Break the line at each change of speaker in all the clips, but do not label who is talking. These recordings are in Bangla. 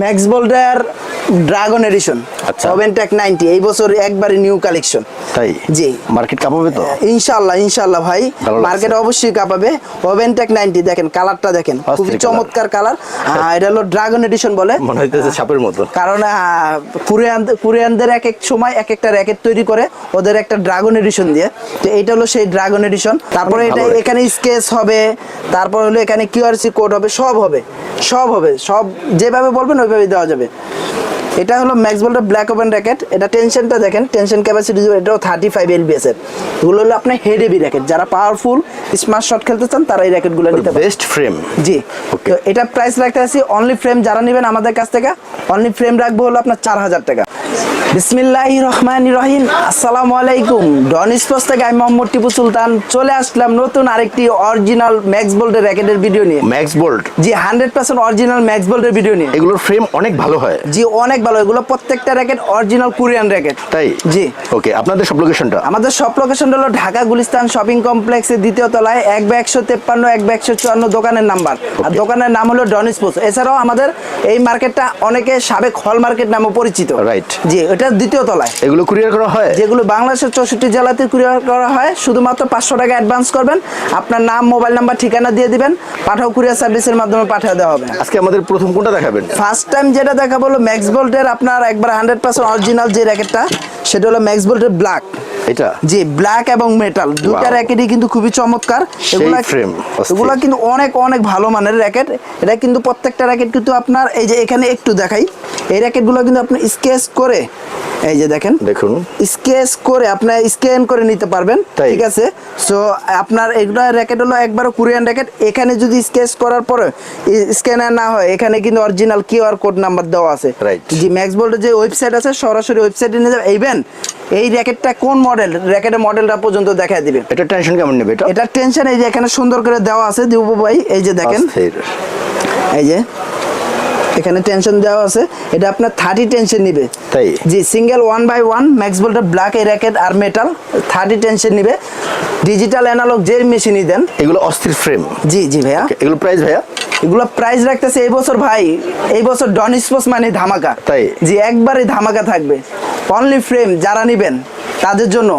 ম্যাক্স বোল্ডার ড্রাগন এডিশন
আচ্ছা।
ওভেনটেক নাইনটি এই বছর একবারে নিউ কালেকশন
তাই?
জি।
মার্কেট কাঁপাবে তো?
ইনশাল্লাহ ইনশাল্লাহ ভাই। মার্কেট অবশ্যই কাঁপাবে। ওভেনটেক নাইনটি দেখেন কালারটা দেখেন
colour।
চমৎকার কালার এটা হলো ড্রাগন এডিশন বলে।
মনে হইতেছে সাপের মতো।
কারণ কোরিয়ান কোরিয়ানদের এক এক সময় এক একটা র্যাকেট তৈরি করে ওদের একটা ড্রাগন এডিশন দিয়ে। তো এটা হলো সেই ড্রাগন এডিশন তারপরে এটা এখানে স্কেচ হবে। তারপর হলো এখানে কিউআরসি কোড হবে। সব হবে। সব হবে। সব যেভাবে বলবেন ওইভাবে দেওয়া যাবে। এটা হলো ম্যাক্স বোল্টের ব্ল্যাক ওপেন র্যাকেট এটা টেনশনটা দেখেন টেনশন ক্যাপাসিটি এটাও থার্টি ফাইভ এলবিএস এর। এগুলো হলো আপনার হেড হেভি র্যাকেট যারা পাওয়ারফুল স্মার্ট শট খেলতে চান তারা এই র্যাকেটগুলো নিতে পারেন।
বেস্ট ফ্রেম
জি। তো এটা প্রাইস রাখতে আছি অনলি ফ্রেম যারা নেবেন আমাদের কাছ থেকে অনলি ফ্রেম রাখব হলো আপনার চার হাজার টাকা। বিসমিল্লাহ রহমান রহিম। আসসালামু আলাইকুম। ডন স্পোর্টস থেকে আমি মোহাম্মদ টিপু সুলতান। চলে আসলাম নতুন আরেকটি অরিজিনাল ম্যাক্স বোল্ডের র্যাকেটের ভিডিও নিয়ে।
ম্যাক্স বোল্ট
জি হান্ড্রেড পার্সেন্ট অরিজিনাল ম্যাক্স বোল্ডের ভিডিও নিয়ে।
এগুলোর ফ্রেম অনেক ভালো হয়।
জি অনেক ভালো এগুলো প্রত্যেকটা র্যাকেট অরিজিনাল কোরিয়ান র্যাকেট।
তাই?
জি।
ওকে আপনাদের সব লোকেশনটা
আমাদের সব লোকেশন হলো ঢাকা গুলিস্তান শপিং কমপ্লেক্সের দ্বিতীয় তলায় এক বা একশো তেপ্পান্ন এক বা একশো চুয়ান্ন দোকানের নাম্বার। আর দোকানের নাম হলো ডনিস স্পোর্টস এছাড়াও আমাদের এই মার্কেটটা অনেকে সাবেক হল মার্কেট নামে পরিচিত।
রাইট
জি এটা দ্বিতীয় তলায়।
এগুলো কুরিয়ার করা হয়?
যেগুলো বাংলাদেশের চৌষট্টি জেলাতে কুরিয়ার করা হয় শুধুমাত্র পাঁচশো টাকা অ্যাডভান্স করবেন। আপনার নাম মোবাইল নাম্বার ঠিকানা দিয়ে দিবেন। পাঠাও কুরিয়ার সার্ভিসের মাধ্যমে পাঠিয়ে দেওয়া হবে।
আজকে আমাদের প্রথম কোনটা দেখাবেন?
ফার্স্ট টাইম যেটা দেখা বলো ম্যাক্স বোল্টের আপনার একবার হান্ড্রেড পার্সেন্ট অরিজিনাল যে র্যাকেটটা সেটা হলো ম্যাক্স বোল্টের ব্ল্যাক
এটা?
জি ব্ল্যাক এবং মেটাল দুটা র্যাকেটই কিন্তু খুবই চমৎকার। এগুলা
অস্থির।
এগুলা কিন্তু অনেক অনেক ভালো মানের র্যাকেট এটা কিন্তু প্রত্যেকটা র্যাকেট কিন্তু আপনার এই যে এখানে একটু দেখাই। এই র্যাকেটগুলো কিন্তু আপনি স্কেচ করে এই যে দেখেন।
দেখুন।
স্কেচ করে আপনার স্ক্যান করে নিতে পারবেন ঠিক আছে? সো আপনার এগুলো র্যাকেট হলো একবারও কোরিয়ান র্যাকেট এখানে যদি স্কেচ করার পরে স্ক্যানার না হয় এখানে কিন্তু অরিজিনাল কিউআর কোড নাম্বার দেওয়া আছে।
Right.
জি ম্যাক্স বোল্টের যে ওয়েবসাইট আছে সরাসরি ওয়েবসাইটে নিয়ে যাবে ইভেন এই র্যাকেটটা কোন মডেল র্যাকেটের মডেলটা পর্যন্ত দেখায় দিবে।
এটা টেনশন কেমন নেবে এটা?
এটা টেনশন এই যে এখানে সুন্দর করে দেওয়া আছে দিব ভাই এই যে দেখেন। এই যে। এখানে টেনশন দেওয়া আছে। এটা আপনার থার্টি টেনশন নিবে।
তাই?
জি single one by one Max বোল্টের black এই র্যাকেট আর মেটাল থার্টি টেনশন নিবে। ডিজিটাল অ্যানালগ যে মেশিনই দেন।
এগুলো অস্থির ফ্রেম
জি জি ভাইয়া।
এগুলো প্রাইস ভাইয়া?
এগুলো প্রাইস রাখতেছে এই বছর ভাই এই বছর ডন স্পোর্টস মানে ধামাকা।
তাই?
জি একবারে ধামাকা থাকবে। অনলি ফ্রেম যারা নিবেন তাদের জন্য।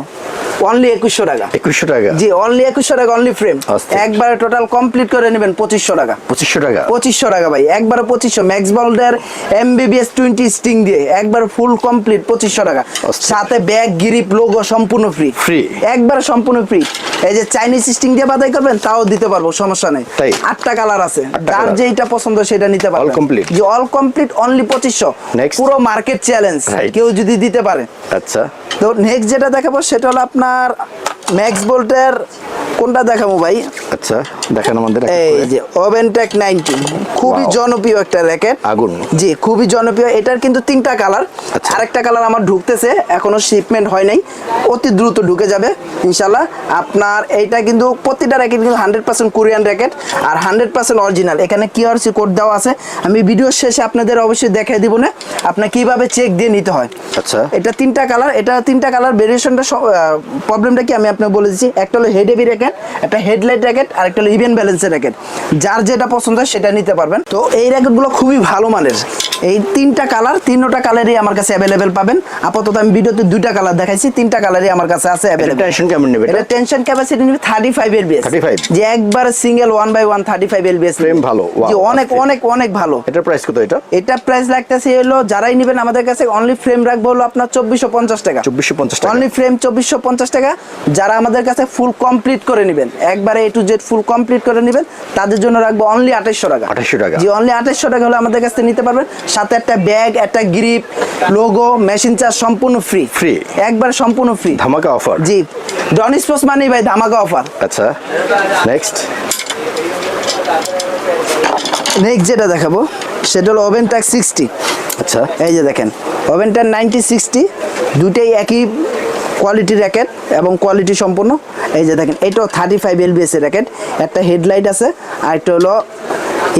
অনলি একুশশো টাকা।
একুশশো টাকা?
জি অনলি একুশশো টাকা অনলি ফ্রেম। একবারে টোটাল কমপ্লিট করে নেবেন পঁচিশশো টাকা।
পঁচিশশো টাকা?
পঁচিশশো টাকা ভাই একবারে পঁচিশশো। ম্যাক্স বল্ডের এমবিবিএস টোয়েন্টি স্টিং দিয়ে একবার ফুল কমপ্লিট পঁচিশশো টাকা। সাথে ব্যাগ গিরিপ লোগো সম্পূর্ণ ফ্রি
Free?
একবারে সম্পূর্ণ ফ্রি এই যে চাইনিজ স্টিং দিয়ে বাদাই করবেন তাও দিতে পারব সমস্যা নেই।
তাই?
আটটা কালার আছে। যার? যেটা পছন্দ সেটা নিতে পারবেন।
Complete?
যে অল কমপ্লিট অনলি পঁচিশশো। পুরো মার্কেট চ্যালেঞ্জ কেউ যদি দিতে পারে।
আচ্ছা।
তো নেক্সট যেটা দেখাবো সেটা হলো আপনার ম্যাক্স বোল্টের কোনটা দেখাবো ভাই?
আচ্ছা দেখেন আমাদের
এই। যে ওভেনটেক নাইনটি খুবই জনপ্রিয় একটা র্যাকেট
আগুন।
জি খুবই জনপ্রিয়। এটার কিন্তু তিনটা কালার
আচ্ছা।
আরেকটা কালার আমার ঢুকতেছে এখনও শিপমেন্ট হয় নাই। অতি দ্রুত ঢুকে যাবে ইনশাল্লাহ আপনার এইটা কিন্তু প্রতিটা র্যাকেট কিন্তু হান্ড্রেড পার্সেন্ট কোরিয়ান র্যাকেট আর হান্ড্রেড পার্সেন্ট অরিজিনাল এখানে কিউআরসি কোড দেওয়া আছে। আমি ভিডিওর শেষে আপনাদের অবশ্যই দেখাই দিব না। আপনার কীভাবে চেক দিয়ে নিতে হয়।
আচ্ছা।
এটা তিনটা কালার এটা তিনটা কালার ভেরিয়েশনটা প্রবলেমটা কি? আমি আপনাকে বলে দিচ্ছি। একটা হলো হেড হেভি র্যাকেট একটা হেডলাইট র্যাকেট আর একটা ইভেন ব্যালেন্সের র্যাকেট যার যেটা পছন্দ হয় সেটা নিতে পারবেন। তো এই র্যাকেটগুলো খুবই ভালো মানের। এই তিনটা কালার তিনটা কালারই আমার কাছে অ্যাভেলেবেল পাবেন। আপাতত আমি ভিডিওতে দুইটা কালার দেখাইছি তিনটা কালারই আমার কাছে আছে
এটা
অ্যাভেলেবেল
টেনশন কেমন নেবে
এটা?
এটা
টেনশন ক্যাপাসিটি নিবে থার্টি ফাইভ এর বেস
35?
যে একবার single one by one thirty five এর বেস
Frame ভালো,
যে অনেক অনেক অনেক ভালো।
এটার প্রাইস কত এটা?
এটা প্রাইস লাগতেছে হলো যারাই নেবেন আমাদের কাছে অনলি ফ্রেম রাখব হলো আপনার চব্বিশশো পঞ্চাশ টাকা।
চব্বিশশো পঞ্চাশ টাকা।
অনলি ফ্রেম চব্বিশশো পঞ্চাশ টাকা। যারা আমাদের কাছে ফুল কমপ্লিট করে নেবেন একবারে A to Z full complete করে নেবেন তাদের জন্য রাখব অনলি আঠাশশো টাকা।
2800 টাকা।
জি অনলি আঠাশশো টাকা হলে আমাদের কাছে নিতে পারবেন। সাথে একটা ব্যাগ একটা গ্রিপ লোগো মেশিন চার্জ সম্পূর্ণ ফ্রি
ফ্রি
একবার সম্পূর্ণ ফ্রি
ধামাকা অফার
জি। ডন স্পোর্টস মানে ভাই ধামাকা অফার
আচ্ছা নেক্সট
নেক্সট যেটা দেখাবো সেটা হলো ওভেন ট্যাক্স সিক্সটি
আচ্ছা।
এই যে দেখেন ওভেন ওভেনটার নাইনটি সিক্সটি দুটোই একই কোয়ালিটি র্যাকেট এবং কোয়ালিটি সম্পূর্ণ। এই যে দেখেন এটাও থার্টি ফাইভ এলবিএস এর র্যাকেট একটা হেডলাইট আছে আর একটা হলো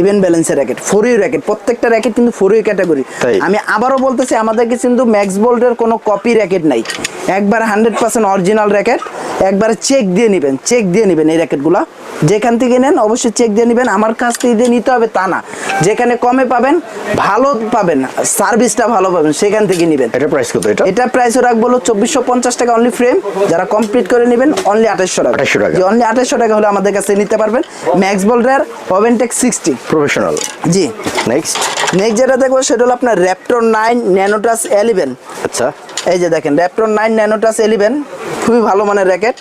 ইভেন ব্যালেন্সের র্যাকেট ফোর ইউ র্যাকেট প্রত্যেকটা র্যাকেট কিন্তু ফোর ইউ ক্যাটাগরি আমি আবারও বলতেছি আমাদের কাছে কিন্তু ম্যাক্স বোল্টের কোনো কপি র্যাকেট নাই। একবার হান্ড্রেড পার্সেন্ট অরিজিনাল র্যাকেট একবার চেক দিয়ে নেবেন চেক দিয়ে নেবেন এই র্যাকেটগুলো যেখান থেকে নেন অবশ্যই চেক দিয়ে নেবেন। আমার কাছ থেকে দিয়ে নিতে হবে তা না। যেখানে কমে পাবেন ভালো পাবেন সার্ভিসটা ভালো পাবেন সেখান থেকে নেবেন।
এটা প্রাইস কত এটা?
এটা প্রাইস রাখব হলো চব্বিশশো পঞ্চাশ টাকা অনলি ফ্রেম যারা কমপ্লিট করে নেবেন অনলি আঠাশশো টাকা।
আঠাশশো টাকা।
অনলি আঠাশশো টাকা হলে আমাদের কাছে নিতে পারবেন ম্যাক্স বল রেয়ার ওভেনটেক সিক্সটি
প্রফেশনাল
জি।
নেক্সট
নেক্সট যেটা দেখব সেটা হলো আপনার র্যাপটর নাইন ন্যানোটাস এলিভেন
আচ্ছা।
এই যে দেখেন র্যাপটর নাইন ন্যানোটাস এলিভেন খুবই ভালো মানের র্যাকেট।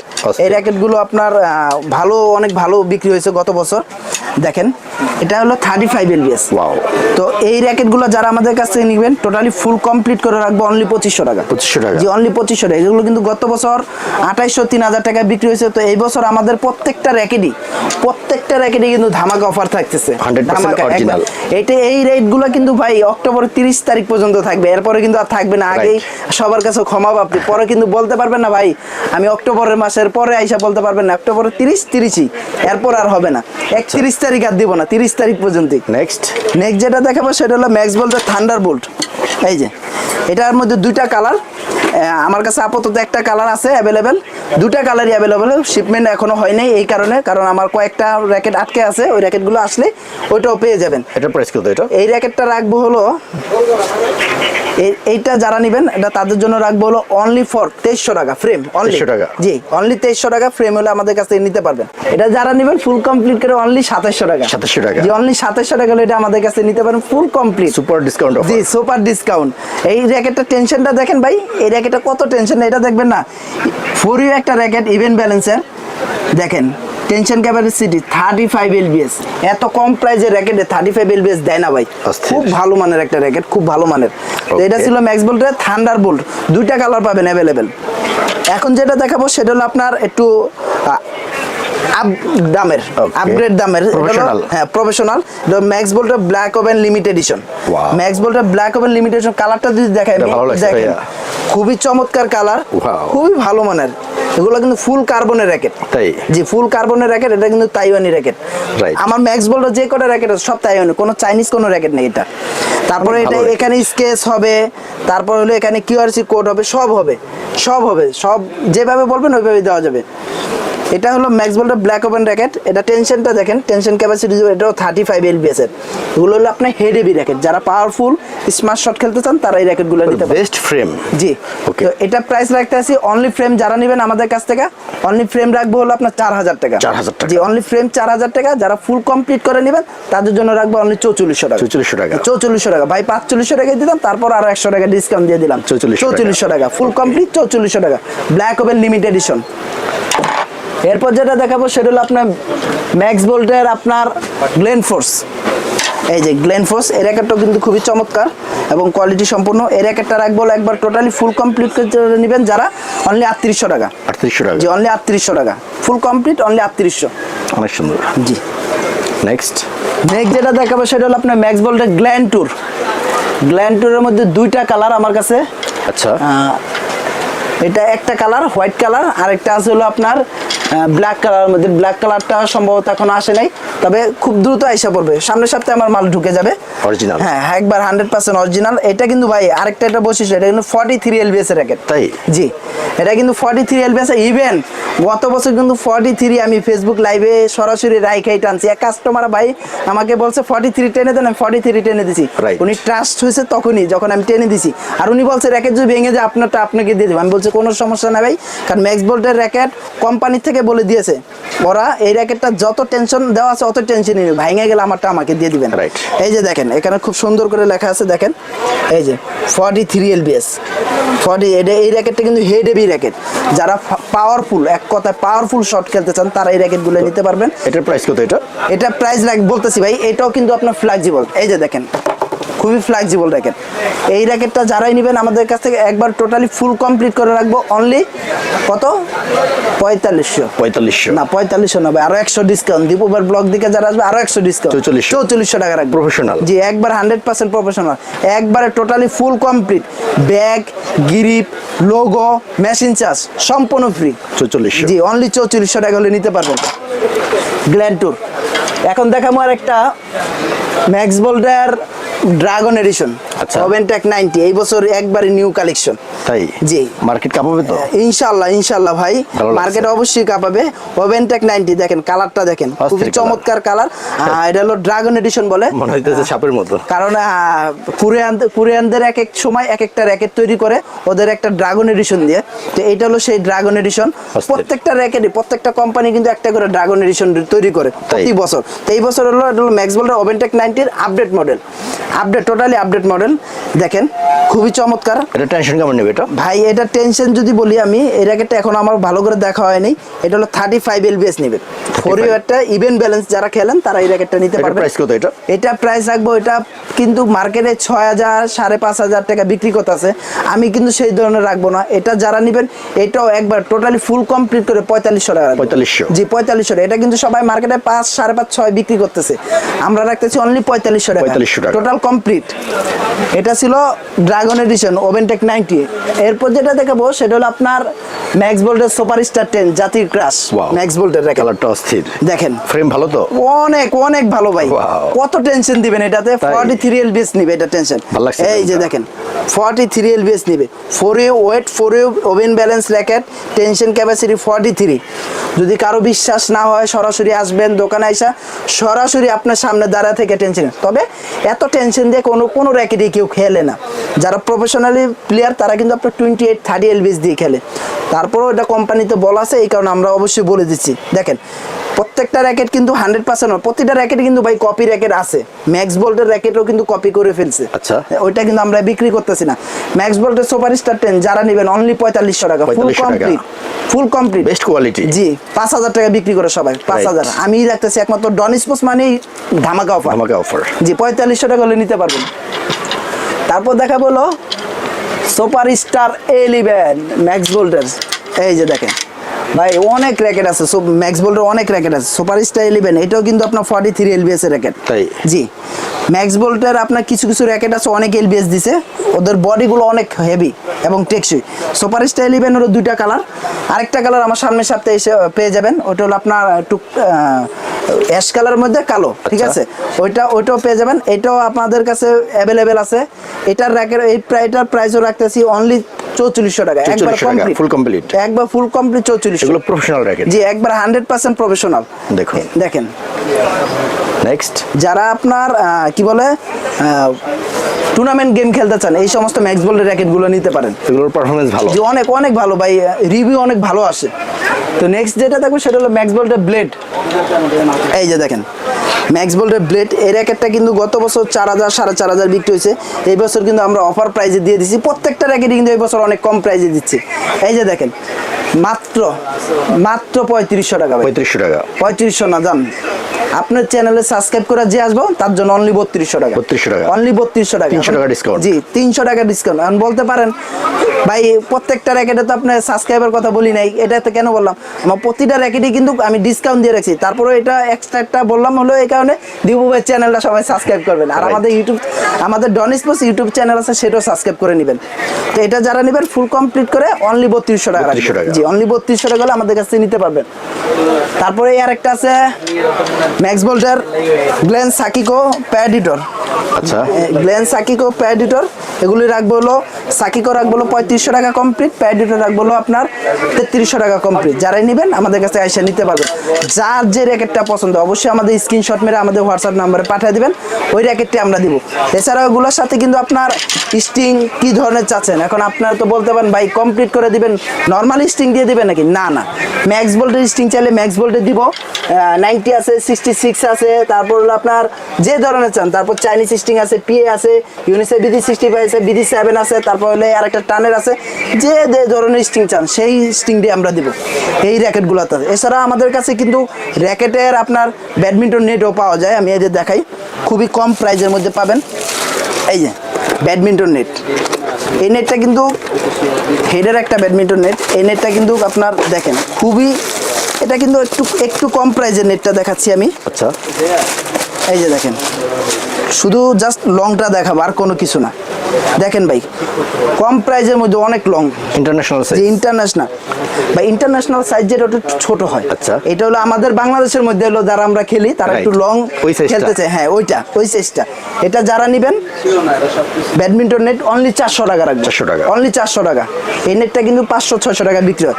এই র্যাকেটগুলো আপনার ভালো অনেক ভালো বিক্রি হয়েছে গত বছর। দেখেন এটা হলো থার্টি ফাইভ এলবিএস তো এই র্যাকেটগুলো যারা আমাদের কাছ থেকে নিবেন টোটালি ফুল কমপ্লিট করে রাখব অনলি পঁচিশশো টাকা।
2500 টাকা।
জি অনলি পঁচিশশো টাকা। এগুলো কিন্তু গত বছর আঠাইশশো তিন হাজার টাকায় বিক্রি হয়েছে। তো এই বছর আমাদের প্রত্যেকটা র্যাকেটই প্রত্যেকটা র্যাকেটই কিন্তু ধামাকা অফার থাকতেছে।
100%
ধামাকা, এইটা এই রেটগুলো কিন্তু ভাই অক্টোবর তিরিশ তারিখ পর্যন্ত থাকবে। এরপরে কিন্তু আর থাকবে না। আগেই সবার কাছে ক্ষমা প্রাপ্তি পরে কিন্তু বলতে পারবেন না ভাই আমি অক্টোবরের মাসের পরে আইসা বলতে পারবেন না অক্টোবরের তিরিশ তিরিশই। এরপর আর হবে না। একত্রিশ তারিখ আর দিব না তিরিশ তারিখ পর্যন্ত
নেক্সট
নেক্সট যেটা দেখাবো সেটা হলো ম্যাক্স বলতে থান্ডার বোল্ট এই যে এটার মধ্যে দুইটা কালার আমার কাছে আপাতত একটা কালার আছে অ্যাভেলেবেল দুটা কালারই অ্যাভেলেবেল শিপমেন্ট এখনও হয় নাই এই কারণে কারণ আমার কয়েকটা র্যাকেট আটকে আছে ওই র্যাকেটগুলো আসলে ওইটাও পেয়ে যাবেন।
এটা প্রাইস কত এটা?
এই র্যাকেটটা রাখব হলো এই- এইটা যারা নেবেন এটা তাদের জন্য রাখব হলো অনলি ফর তেইশশো টাকা ফ্রেম অনলি
2300 টাকা।
জি অনলি তেইশশো টাকা ফ্রেম হলে আমাদের কাছ নিতে পারবেন। এটা যারা নেবেন ফুল কমপ্লিট করে অনলি সাতাশশো টাকা।
2700 টাকা।
জি অনলি সাতাশশো টাকা হলে এটা আমাদের কাছে নিতে পারেন ফুল কমপ্লিট
সুপার ডিসকাউন্ট
জি সুপার ডিসকাউন্ট এই র্যাকেটটা টেনশনটা দেখেন ভাই এই র্যাকেটটা কত টেনশন এটা দেখবেন না। ফোর একটা র্যাকেট ইভেন্ট ব্যালেন্সের দেখেন tension capacity thirty five LBS এত কম র্যাকেটে থার্টি ফাইভ এলবিএস দেয় না ভাই। খুব ভালো মানের একটা র্যাকেট খুব ভালো মানের। এটা ছিল ম্যাক্স বোল্টের থান্ডার বোল্ট দুইটা কালার পাবেন অ্যাভেলেবেল এখন যেটা দেখাবো সেটা হলো আপনার একটু আপ দামের আপগ্রেড দামের. হ্যাঁ professional Max বোল্টের black woven limited edition Max বোল্টের black woven limited edition কালারটা যদি দেখেন খুবই চমৎকার কালার খুবই ভালো মানের। এগুলো কিন্তু ফুল কার্বনের র্যাকেট
তাই?
জি ফুল কার্বনের র্যাকেট এটা কিন্তু তাইওয়ানি র্যাকেট. আমার ম্যাক্স বলটা যে কটা র্যাকেট আছে সব তাইওয়ানি কোনো চাইনিজ কোনো র্যাকেট নেই এটা। তারপরে এটা এখানে স্কেচ হবে তারপর হলো এখানে কিউআরসি কোড হবে সব হবে সব হবে সব যেভাবে বলবেন ওইভাবে দেওয়া যাবে। এটা হলো ম্যাক্স বোল্টের ব্ল্যাক ওপেন র্যাকেট এটা টেনশনটা দেখেন টেনশন ক্যাপাসিটি এটাও থার্টি ফাইভ এলবিএস এর। এগুলো হলো আপনার হেড হেভি র্যাকেট যারা পাওয়ারফুল স্মার্ট শট খেলতে চান তারা এই র্যাকেটগুলো নিতে পারেন।
বেস্ট ফ্রেম
জি. তো এটা প্রাইস রাখতে আছি অনলি ফ্রেম যারা নেবেন আমাদের কাছ থেকে অনলি ফ্রেম রাখব হলো আপনার চার হাজার টাকা।
4,000 টাকা।
জি অনলি ফ্রেম চার হাজার টাকা যারা ফুল কমপ্লিট করে নেবেন তাদের জন্য রাখব অনলি চৌচল্লিশশো টাকা।
4400 টাকা।
চৌচল্লিশশো টাকা। ভাই পাঁচচল্লিশশো টাকা দিলাম তারপর আরও একশো টাকা ডিসকাউন্ট দিয়ে দিলাম।
4400 টাকা।
চৌচল্লিশশো টাকা। ফুল কমপ্লিট চৌচল্লিশশো টাকা। ব্ল্যাক ওভেন লিমিটেড এডিশন এরপর যেটা দেখাবো সেটা হলো আপনার ম্যাক্স বোল্টের আপনার গ্লেন ফোর্স এই যে গ্লেন ফোর্স এই র্যাকেটটা কিন্তু খুবই চমৎকার এবং কোয়ালিটি সম্পূর্ণ। এই র্যাকেটটা রাখব একবার টোটালি ফুল কমপ্লিট করে নেবেন যারা অনলি আটত্রিশশো টাকা।
আটত্রিশশো টাকা।
জি অনলি আটত্রিশশো টাকা। ফুল কমপ্লিট অনলি আটত্রিশশো।
অনেক সুন্দর।
জি।
নেক্সট
নেক্সট যেটা দেখাবো সেটা হলো আপনার ম্যাক্স বোল্টের গ্ল্যান্ড ট্যুর গ্ল্যান্ড ট্যুরের মধ্যে দুইটা কালার আমার কাছে।
আচ্ছা।
এটা একটা কালার হোয়াইট কালার আর একটা আছে হলো আপনার ব্ল্যাক কালারের মধ্যে ব্ল্যাক কালারটা সম্ভবত এখন আসে নাই। তবে খুব দ্রুত আইসা পড়বে। সামনের সপ্তাহে আমার মাল ঢুকে যাবে।
অরিজিনাল
হ্যাঁ একবার হান্ড্রেড পার্সেন্ট অরিজিনাল এটা কিন্তু ভাই আরেকটা এটা বৈশিষ্ট্য এটা কিন্তু ফর্টি থ্রি এলবিএস এর র্যাকেট
তাই?
জি। এটা কিন্তু ফর্টি থ্রি এলবিএস ইভেন গত বছর কিন্তু ফর্টি থ্রি আমি ফেসবুক লাইভে সরাসরি রাইখাই টানছি। এক কাস্টমার ভাই আমাকে বলছে ফর্টি থ্রি টেনে দেন আমি ফর্টি থ্রি টেনে দিছি. উনি ট্রাস্ট হয়েছে তখনই যখন আমি টেনে দিছি। আর উনি বলছে র্যাকেট যদি ভেঙে যায় আপনারটা আপনাকে দিয়ে দেবো। আমি বলছি কোনো সমস্যা না ভাই কারণ ম্যাক্স বোল্টের র্যাকেট কোম্পানির থেকে বলে দিয়েছে ওরা এই র্যাকেটটা যত টেনশন দেওয়া আছে অত টেনশন নেবে ভেঙে গেলে আমারটা আমাকে দিয়ে দিবেন। এই যে দেখেন এখানে খুব সুন্দর করে লেখা আছে দেখেন এই যে ফর্টি থ্রি এলবিএস ফর্টি এটা এই র্যাকেটটা কিন্তু হেড হেভি র্যাকেট যারা পাওয়ারফুল এক কথায় পাওয়ারফুল শট খেলতে চান তারা এই র্যাকেটগুলো নিতে পারবেন।
এটার প্রাইস কত এটা?
এটা প্রাইস বলতেছি ভাই এটাও কিন্তু আপনার ফ্লেক্সিবল এই যে দেখেন খুবই ফ্লেক্সিবল র্যাকেট এই র্যাকেটটা যারাই নেবেন আমাদের কাছ থেকে একবার টোটালি ফুল কমপ্লিট করে রাখব অনলি কত? পঁয়তাল্লিশশো।
পঁয়তাল্লিশশো।
না পঁয়তাল্লিশশো নবে আরও একশো ডিসকাউন্ট দীপুবার ব্লক দিকে যারা আসবে আরও একশো ডিসকাউন্ট
4400
চৌচল্লিশশো টাকা রাখব।
Professional?
জি একবার হান্ড্রেড পার্সেন্ট প্রফেশনাল একবারে totally full complete bag grip logo machine charge সম্পূর্ণ ফ্রি
চৌচল্লিশশো।
জি অনলি চৌচল্লিশশো টাকা হলে নিতে পারবেন। গ্ল্যান্ড ট্যুর এখন দেখাবো আর একটা ম্যাক্স বোল্ডার ড্রাগন এডিশন।
আচ্ছা।
ওভেনটেক নাইনটি এই বছর একবারে নিউ কালেকশন
তাই?
জি।
মার্কেট কাঁপাবে তো?
ইনশাল্লাহ ইনশাল্লাহ ভাই। মার্কেট অবশ্যই কাঁপাবে। ওভেনটেক নাইনটি দেখেন কালারটা দেখেন
অস্থির
চমৎকার কালার এটা হলো ড্রাগন এডিশন বলে।
মনে হইতেছে সাপের মতো।
কারণ কোরিয়ান কোরিয়ানদের এক এক সময় এক একটা র্যাকেট তৈরি করে ওদের একটা ড্রাগন এডিশন দিয়ে। তো এইটা হলো সেই ড্রাগন এডিশন প্রত্যেকটা র্যাকেটে প্রত্যেকটা কোম্পানি কিন্তু একটা করে ড্রাগন এডিশন তৈরি করে প্রতি বছর। তো এই বছর হলো এটা হলো Max boulder ওভেনটেক নাইনটির update model update totally update model দেখেন খুবই চমৎকার।
এটা টেনশন কেমন নেবে এটা?
ভাই এটা টেনশন যদি বলি আমি এই র্যাকেটটা এখন আমার ভালো করে দেখা হয়নি। এটা হলো থার্টি ফাইভ এলবিএস নেবে। ফোর একটা ইভেন ব্যালেন্স যারা খেলেন তারা এই র্যাকেটটা নিতে পারবে।
প্রাইস কত এটা?
এটা প্রাইস রাখব এটা কিন্তু মার্কেটে ছয় হাজার সাড়ে পাঁচ হাজার টাকা বিক্রি করতেছে। আমি কিন্তু সেই ধরনের রাখব না। এটা যারা নেবেন এটাও একবার টোটালি ফুল কমপ্লিট করে পঁয়তাল্লিশশো টাকা।
4500
জি পঁয়তাল্লিশশো এটা কিন্তু সবাই মার্কেটে পাঁচ সাড়ে পাঁচ ছয় বিক্রি করতেছে। আমরা রাখতেছি অনলি পঁয়তাল্লিশশো টাকা।
4500 টাকা।
টোটাল কমপ্লিট এটা ছিল ড্রাগন এডিশন ওভেনটেক নাইনটি এরপর যেটা দেখাবো সেটা হলো আপনার ম্যাক্স বোল্টের সুপার স্টার টেন জাতির ক্রাশ ম্যাক্স বোল্টের
কালারটা অস্থির।
দেখেন।
ফ্রেম ভালো তো?
অনেক অনেক ভালো ভাই। কত টেনশন দিবেন এটাতে? ফর্টি থ্রি এলবিএস নিবে এটা টেনশন এই যে দেখেন ফর্টি থ্রি এলবিএস নিবে। Four U weight four U woven balance racket tension capacity forty three যদি কারও বিশ্বাস না হয় সরাসরি আসবেন দোকানে আইসা সরাসরি আপনার সামনে দাঁড়া থেকে টেনশন তবে এত টেনশন দিয়ে কোনো কোনো র্যাকেটই কেউ খেলে না। যারা প্রফেশনালি প্লেয়ার তারা কিন্তু আপনার টোয়েন্টি এইট থার্টি এলবিএস দিয়ে খেলে। তারপরেও এটা কোম্পানিতে বলা আছে এই কারণে আমরা অবশ্যই বলে দিচ্ছি। দেখেন প্রত্যেকটা র্যাকেট কিন্তু হান্ড্রেড পার্সেন্ট প্রতিটা র্যাকেটে কিন্তু ভাই কপি র্যাকেট আছে। ম্যাক্স বোল্টের র্যাকেটও কিন্তু কপি করে ফেলছে।
আচ্ছা।
ওইটা কিন্তু আমরা বিক্রি করতেছি না। ম্যাক্স বোল্টের সুপার স্টার টেন যারা নেবেন অনলি পঁয়তাল্লিশশো টাকা full complete full complete
best quality
জি পাঁচ হাজার টাকা বিক্রি করে সবাই পাঁচ হাজার। আমি রাখতেছি একমাত্র ডন স্পোর্টস মানেই ধামাকা অফার
আমাকে অফার
জি পঁয়তাল্লিশশো টাকা হলে নিতে পারবেন। তারপর দেখা বলো super star eleven Max Bolder এই যে দেখেন। ভাই অনেক র্যাকেট আছে। সব ম্যাক্স বোল্ডার অনেক র্যাকেট আছে। সুপার স্টার ইলেভেন এটাও কিন্তু আপনার ফর্টি থ্রি এলবিএস এর র্যাকেট
তাই?
জি। ম্যাক্স বোল্টের আপনার কিছু কিছু র্যাকেট আছে অনেক এলবিএস দিছে। ওদের বডিগুলো অনেক হেভি এবং টেকসই। সুপার স্টার ইলেভেন হলো দুইটা কালার আরেকটা কালার আমার সামনের সপ্তাহে এসে পেয়ে যাবেন। ওটা হলো আপনার একটু অ্যাশ কালারের মধ্যে কালো ঠিক
আচ্ছা।
আছে? ওইটা ওইটাও পেয়ে যাবেন। এটাও আপনাদের কাছে অ্যাভেলেবেল আছে। এটার র্যাকের এই প্রায়- এটার প্রাইসও রাখতেছি অনলি চৌচল্লিশশো টাকা একবার
4400 টাকা,
কমপ্লিট একবার ফুল কমপ্লিট চৌচল্লিশশো।
এগুলো প্রফেশনাল র্যাকেট
জি একবার হান্ড্রেড পার্সেন্ট প্রফেশনাল
দেখুন।
দেখেন।
নেক্সট
যারা আপনার কি বলে টুর্নামেন্ট গেম খেলতে চান এই সমস্ত ম্যাক্স বোল্ডের র্যাকেটগুলো নিতে পারেন।
এগুলোর পারফরমেন্স ভালো।
যে অনেক অনেক ভালো ভাই রিভিউ অনেক ভালো আসে। তো নেক্সট যেটা দেখব সেটা হলো ম্যাক্স বোল্টের ব্লেড এই যে দেখেন। ম্যাক্স বোল্টের ব্লেড এই র্যাকেটটা কিন্তু গত বছর চার হাজার সাড়ে চার হাজার বিক্রি হয়েছে। এই বছর কিন্তু আমরা অফার প্রাইজে দিয়ে দিচ্ছি প্রত্যেকটা র্যাকেটই কিন্তু এই বছর অনেক কম প্রাইজে দিচ্ছি। এই যে দেখেন মাত্র মাত্র পঁয়ত্রিশশো টাকা
পঁয়ত্রিশশো টাকা।
পঁয়ত্রিশশো না জান। আপনার চ্যানেলে সাবস্ক্রাইব করে যে আসব তার জন্য অনলি বত্রিশশো টাকা।
3200 টাকা।
অনলি বত্রিশশো টাকা।
300 টাকা ডিসকাউন্ট
জি তিনশো টাকা ডিসকাউন্ট এখন বলতে পারেন ভাই প্রত্যেকটা র্যাকেটে তো আপনার সাবস্ক্রাইবের কথা বলি নাই এটা তো কেন বললাম? আমার প্রতিটা র্যাকেটে কিন্তু আমি ডিসকাউন্ট দিয়ে রাখছি। তারপরে এটা এক্সট্রা একটা বললাম হলো এই কারণে দিবু ভাই চ্যানেলটা সবাই সাবস্ক্রাইব করবেন। আর আমাদের ইউটিউব আমাদের ডন স্পোর্টস ইউটিউব চ্যানেল আছে সেটাও সাবস্ক্রাইব করে নেবেন। তো এটা যারা নেবেন ফুল কমপ্লিট করে অনলি বত্রিশশো টাকা
3200 টাকা।
জি অনলি বত্রিশশো টাকা হলে আমাদের কাছ নিতে পারবেন। তারপরে এই আরেকটা আছে ম্যাক্স বোল্টার গ্লেন সাকিকো প্যাডিটর
আচ্ছা।
গ্লেন সাকিকো প্যাডিটর এগুলি রাখব হলো সাকিকো রাখব হলো পঁয়ত্রিশশো টাকা কমপ্লিট প্যাডিটর রাখব হলো আপনার তেত্রিশশো টাকা কমপ্লিট যারাই নেবেন, আমাদের কাছে এসে নিতে পারবেন। যার যে র্যাকেটটা পছন্দ, অবশ্যই আমাদের স্ক্রিনশট মেরে আমাদের হোয়াটসঅ্যাপ নাম্বারে পাঠিয়ে দেবেন, ওই র্যাকেটটি আমরা দিব। এছাড়াও এগুলোর সাথে কিন্তু আপনার স্টিং কি ধরনের চাচ্ছেন? এখন আপনারা তো বলতে পারেন, ভাই কমপ্লিট করে দিবেন। নর্মাল স্টিং দিয়ে দিবেন নাকি? না না। ম্যাক্স ভোল্টের স্টিং চাইলে ম্যাক্স ভোল্টের দিব। নাইনটি আছে সিক্সটি সিক্স আছে, তারপর হলো আপনার যে ধরনের চান, তারপর চাইনিজ স্টিং আছে পিএ আছে ইউনিসে বিডি সিক্সটি ফাইভ আছে বিডি সেভেন আছে তারপর হলে আর একটা টানের আছে যে যে ধরনের স্টিং চান সেই স্টিং দিয়ে আমরা দিব। এই র্যাকেটগুলোতে এছাড়া আমাদের কাছে কিন্তু র্যাকেটের আপনার ব্যাডমিন্টন নেটও পাওয়া যায় আমি এদের দেখাই। খুবই কম প্রাইজের মধ্যে পাবেন। এই যে ব্যাডমিন্টন নেট এই নেটটা কিন্তু হেডের একটা ব্যাডমিন্টন নেট এই নেটটা কিন্তু আপনার দেখেন খুবই এটা কিন্তু একটু একটু কম প্রাইজের নেটটা দেখাচ্ছি আমি।
আচ্ছা।
এই যে দেখেন। শুধু জাস্ট লংটা দেখাবো আর কোনো কিছু না। দেখেন ভাই কম প্রাইজের মধ্যে অনেক লং
ইন্টারন্যাশনাল সাইজ
ইন্টারন্যাশনাল বা ইন্টারন্যাশনাল সাইজ যেটা একটু ছোট হয়।
আচ্ছা।
এটা হলো আমাদের বাংলাদেশের মধ্যে হলো যারা আমরা খেলি তারা একটু লং। খেলতে চায়। হ্যাঁ ওইটা ওই সাইজটা এটা যারা নিবেন ব্যাডমিন্টন নেট অনলি চারশো টাকা রাখব।
400 টাকা।
অনলি চারশো টাকা। এই নেটটা কিন্তু পাঁচশো ছয়শো টাকা বিক্রি হয়।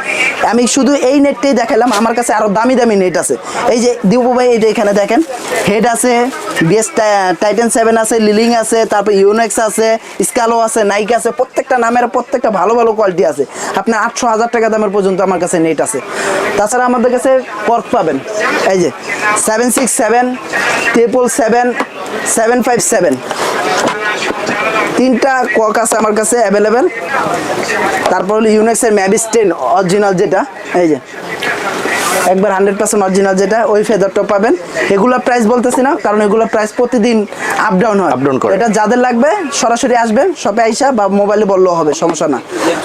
আমি শুধু এই নেটটাই দেখালাম আমার কাছে আরও দামি দামি নেট আছে। এই যে দিবু ভাই যে এখানে দেখেন হেড আছে বিএস টাইটান সেভেন আছে লিলিং আছে, তারপর ইউনেক্স আছে স্কালো আছে নাইক আছে, প্রত্যেকটা নামের প্রত্যেকটা ভালো ভালো কোয়ালিটি আছে। আপনার আটশো হাজার টাকা দামের পর্যন্ত আমার কাছে নেট আছে। তাছাড়া আমাদের কাছে কর্ক পাবেন। এই যে seven six seven triple seven seven five seven তিনটা কক আছে আমার কাছে অ্যাভেলেবেল তারপর হলো ইউনেক্সের ম্যাবিস টেন অরিজিনাল যেটা, এই যে। একবার হান্ড্রেড পার্সেন্ট অরিজিনাল যেটা ওই ফেদারটা পাবেন। এগুলো প্রাইস বলতেছি না কারণ এগুলো প্রাইস প্রতিদিন আপ ডাউন হয়।
আপডাউন করে।
এটা যাদের লাগবে সরাসরি আসবেন শপে আইসা বা মোবাইলে বললেও হবে সমস্যা না।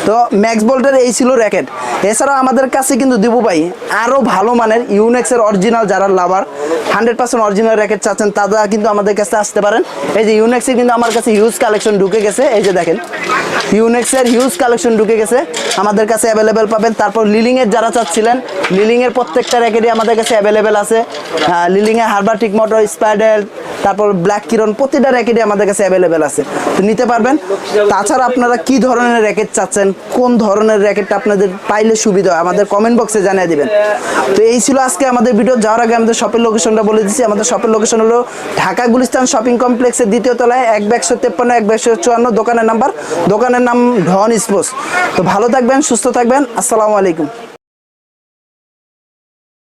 তো ম্যাক্স বোল্টের এই ছিল র্যাকেট এছাড়াও আমাদের কাছে কিন্তু দিবু ভাই আরও ভালো মানের ইউনেক্সের অরিজিনাল যারা lover hundred percent original racket চাচ্ছেন তারা কিন্তু আমাদের কাছে আসতে পারেন। এই যে ইউনেক্সের কিন্তু আমার কাছে হিউজ কালেকশন ঢুকে গেছে এই যে দেখেন। ইউনেক্সের হিউজ কালেকশন ঢুকে গেছে আমাদের কাছে অ্যাভেলেবেল পাবেন। তারপর লিলিংয়ের যারা চাচ্ছিলেন লিলিংয়ের প্রত্যেকটা র্যাকেটই আমাদের কাছে অ্যাভেলেবেল আছে। লিলিংয়ে হারবারটিক মোটর স্পাইডেল তারপর ব্ল্যাক কিরণ প্রতিটা র্যাকেটই আমাদের কাছে অ্যাভেলেবেল আছে। তো নিতে পারবেন। তাছাড়া আপনারা কি ধরনের র্যাকেট চাচ্ছেন? কোন ধরনের র্যাকেটটা আপনাদের পাইলে সুবিধা হয়? আমাদের কমেন্ট বক্সে জানিয়ে দিবেন। তো এই ছিল আজকে আমাদের ভিডিও যাওয়ার আগে আমাদের শপের লোকেশনটা বলে দিচ্ছি। আমাদের শপের লোকেশন হলো ঢাকা গুলিস্তান শপিং কমপ্লেক্সের দ্বিতীয় তলায় এক একশো তেপ্পান্ন, এক একশো চুয়ান্ন, দোকানের নাম্বার। দোকানের নাম ডন স্পোর্টস। তো ভালো থাকবেন, সুস্থ থাকবেন। আসসালামু আলাইকুম।